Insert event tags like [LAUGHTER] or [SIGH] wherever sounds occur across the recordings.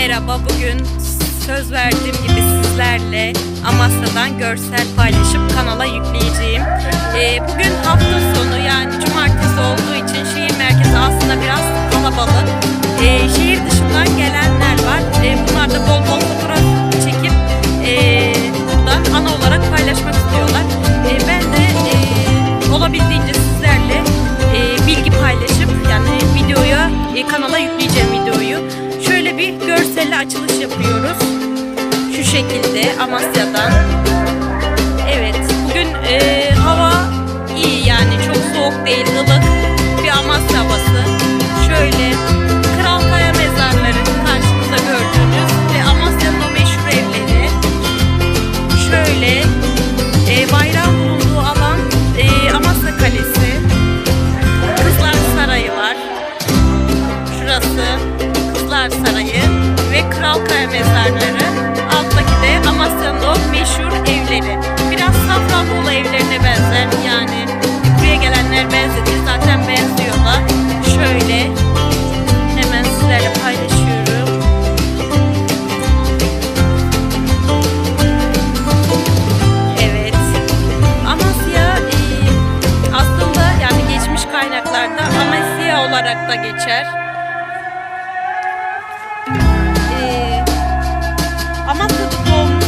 Merhaba, bugün söz verdiğim gibi sizlerle Amasya'dan görsel paylaşıp kanala yükleyeceğim. Ee, bugün hafta sonu yani cumartesi olduğu için şehir merkezi aslında biraz kalabalık. Ee, şehir dışından gelenler şekilde Amasya'dan. Evet, bugün e, hava iyi yani çok soğuk değil, ılık da geçer. E, Amasya'da doğmuş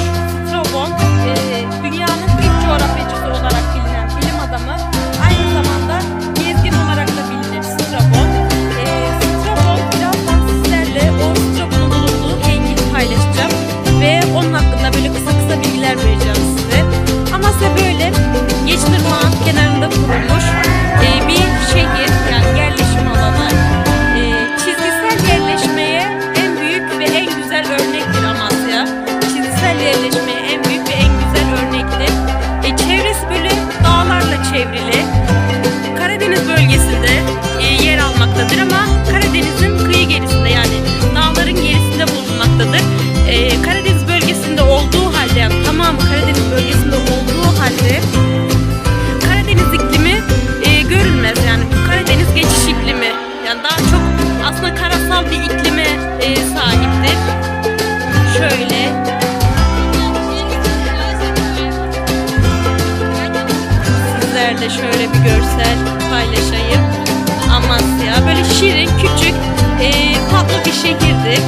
Strabon, e, dünyanın ilk coğrafyacısı olarak bilinen bilim adamı, aynı zamanda gezgin olarak da bilinir Strabon. E, Strabon birazdan sizlerle o Strabon'un bulunduğu heykeli paylaşacağım ve onun hakkında böyle kısa kısa bilgiler vereceğim size. Amasya böyle Geçtirmağın kenarında kurulmuş Karadeniz bölgesinde e, yer almaktadır ama Karadeniz'in kıyı gerisinde yani dağların gerisinde bulunmaktadır. E, Karadeniz şehirdir.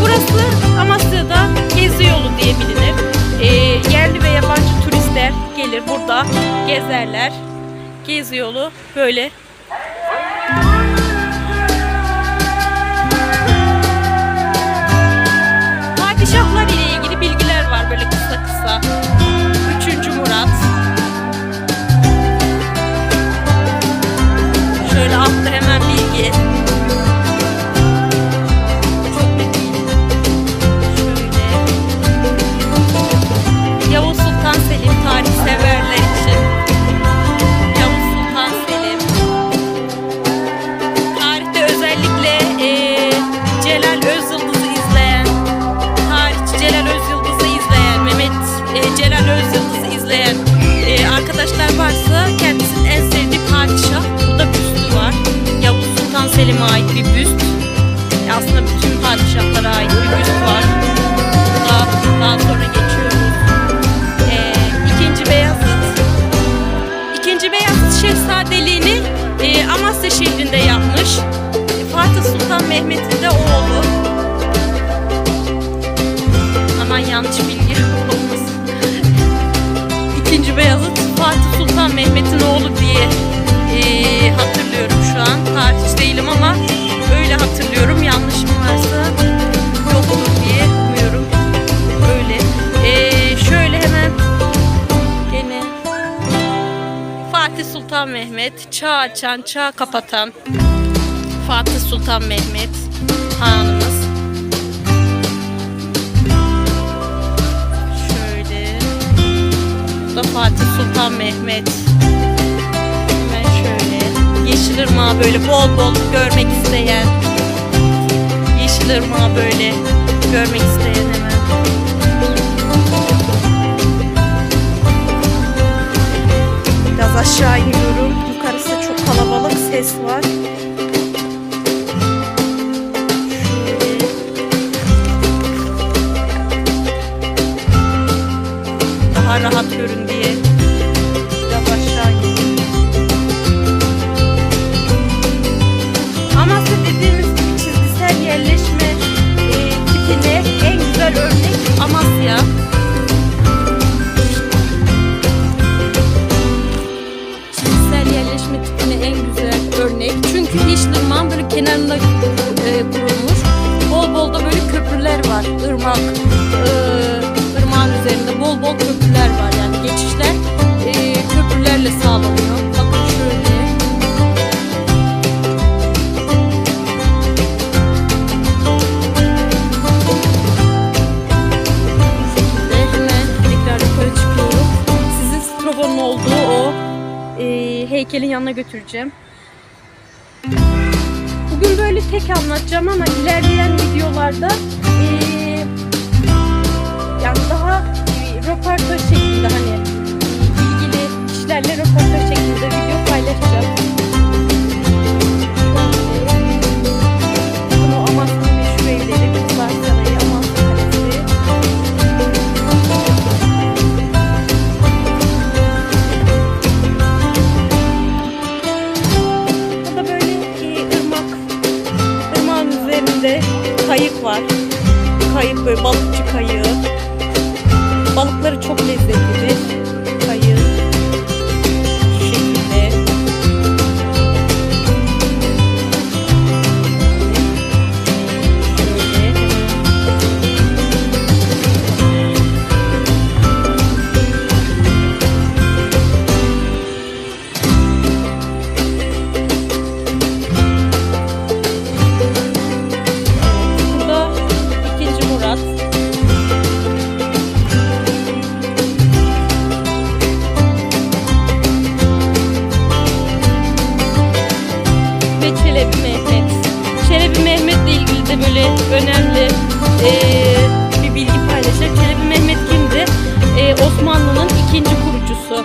Burası Amasya'da gezi yolu diye bilinir. E, yerli ve yabancı turistler gelir burada gezerler. Gezi yolu böyle Selim'e ait bir büst. E, aslında bütün padişahlara ait bir büst var. Daha, daha sonra geçiyoruz. Eee ikinci Beyazıt. İkinci Beyazıt Şehzadeliğini e, Amasya şehrinde yapmış. E, Fatih Sultan Mehmet'in de oğlu. Aman yanlış bilgi [LAUGHS] olmasın. İkinci Beyazıt Fatih Sultan Mehmet'in oğlu diye e, şu an. Tarihçi değilim ama öyle hatırlıyorum. Yanlışım varsa yoktur diye umuyorum. Öyle. E, şöyle hemen gene Fatih Sultan Mehmet, çağ açan, çağ kapatan Fatih Sultan Mehmet Hanımız. Şöyle. Bu da Fatih Sultan Mehmet. Yeşil ırmağı böyle bol bol görmek isteyen. Yeşil ırmağı böyle görmek isteyen hemen. Biraz aşağı iniyorum. Yukarısı çok kalabalık ses var. Daha rahat görün diye. Köprüler var. Yani geçişler e, köprülerle sağlanıyor. Bakın şöyle. Bu şekilde hemen. Sizin Strobon'un olduğu o e, heykelin yanına götüreceğim. Bugün böyle tek anlatacağım ama ilerleyen videolarda röportaj şeklinde hani ilgili kişilerle röportaj şeklinde video paylaşacağım. Bakın o Amasya'nın meşhur evleri, Kızlar Sarayı, Amasya Kalesi. Burada böyle e, ırmağın üzerinde kayık var. Kayık böyle balıkçı kayığı. Balıkları çok Çelebi Mehmet. Çelebi Mehmet'le ilgili de böyle önemli eee, bir bilgi paylaşacağım. Çelebi Mehmet kimdi? Eee, Osmanlı'nın ikinci kurucusu.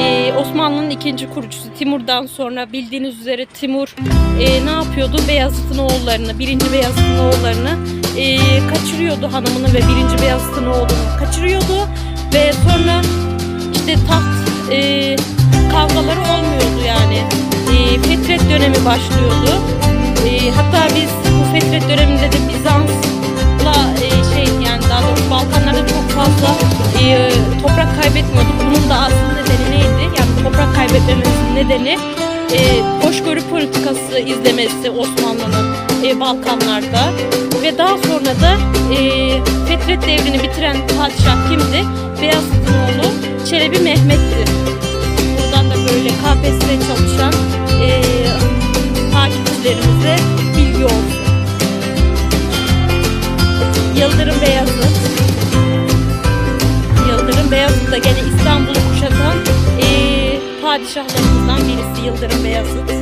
Ee, Osmanlı'nın ikinci kurucusu Timur'dan sonra bildiğiniz üzere Timur e, ne yapıyordu? Beyazıt'ın oğullarını, birinci Beyazıt'ın oğullarını e, kaçırıyordu hanımını ve birinci Beyazıt'ın oğlunu kaçırıyordu ve sonra işte taht e, kavgaları olmuyordu yani. E, fetret dönemi başlıyordu. E, hatta biz bu fetret döneminde de Bizans'la e, şey yani daha doğrusu Balkanlarda çok fazla e, toprak kaybetmiyorduk. Bunun da aslında nedeni neydi? Yani toprak kaybetmemizin nedeni e, hoşgörü politikası izlemesi Osmanlı'nın e, Balkanlarda ve daha sonra da e, Fetret devrini bitiren padişah kimdi? Beyazıt'ın oğlu Çelebi Mehmet'ti. Buradan da böyle KPSS'de çalışan padişahlarımızdan birisi Yıldırım Beyazıt.